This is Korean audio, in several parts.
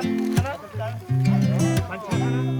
하나 하나? 반찬 하나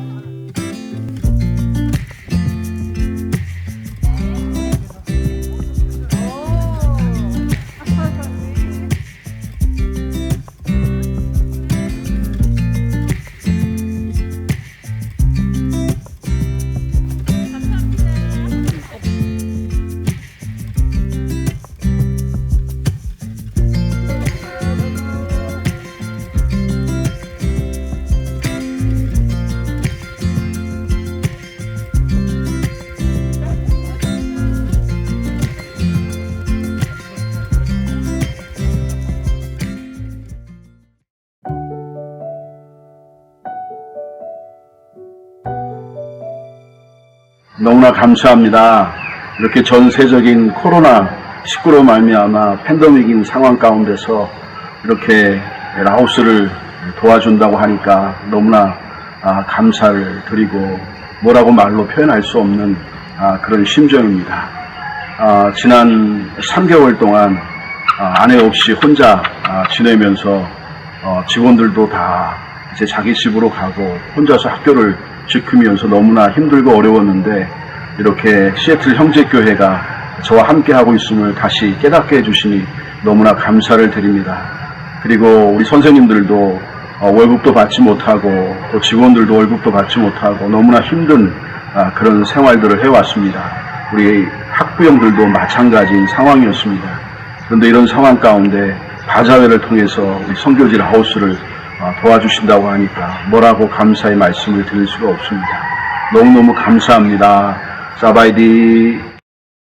너무나 감사합니다. 이렇게 전세적인 코로나 19로 말미암아 팬데믹인 상황 가운데서 이렇게 라오스를 도와준다고 하니까 너무나 아, 감사를 드리고 뭐라고 말로 표현할 수 없는 아, 그런 심정입니다. 아, 지난 3개월 동안 아, 아내 없이 혼자 아, 지내면서 어, 직원들도 다 이제 자기 집으로 가고 혼자서 학교를 지키면서 너무나 힘들고 어려웠는데 이렇게 시애틀 형제교회가 저와 함께 하고 있음을 다시 깨닫게 해주시니 너무나 감사를 드립니다. 그리고 우리 선생님들도 어, 월급도 받지 못하고 또 직원들도 월급도 받지 못하고 너무나 힘든 아, 그런 생활들을 해왔습니다. 우리 학부형들도 마찬가지인 상황이었습니다. 그런데 이런 상황 가운데 바자회를 통해서 우리 성교질 하우스를 어, 도와주신다고 하니까 뭐라고 감사의 말씀을 드릴 수가 없습니다. 너무너무 감사합니다. 사바이디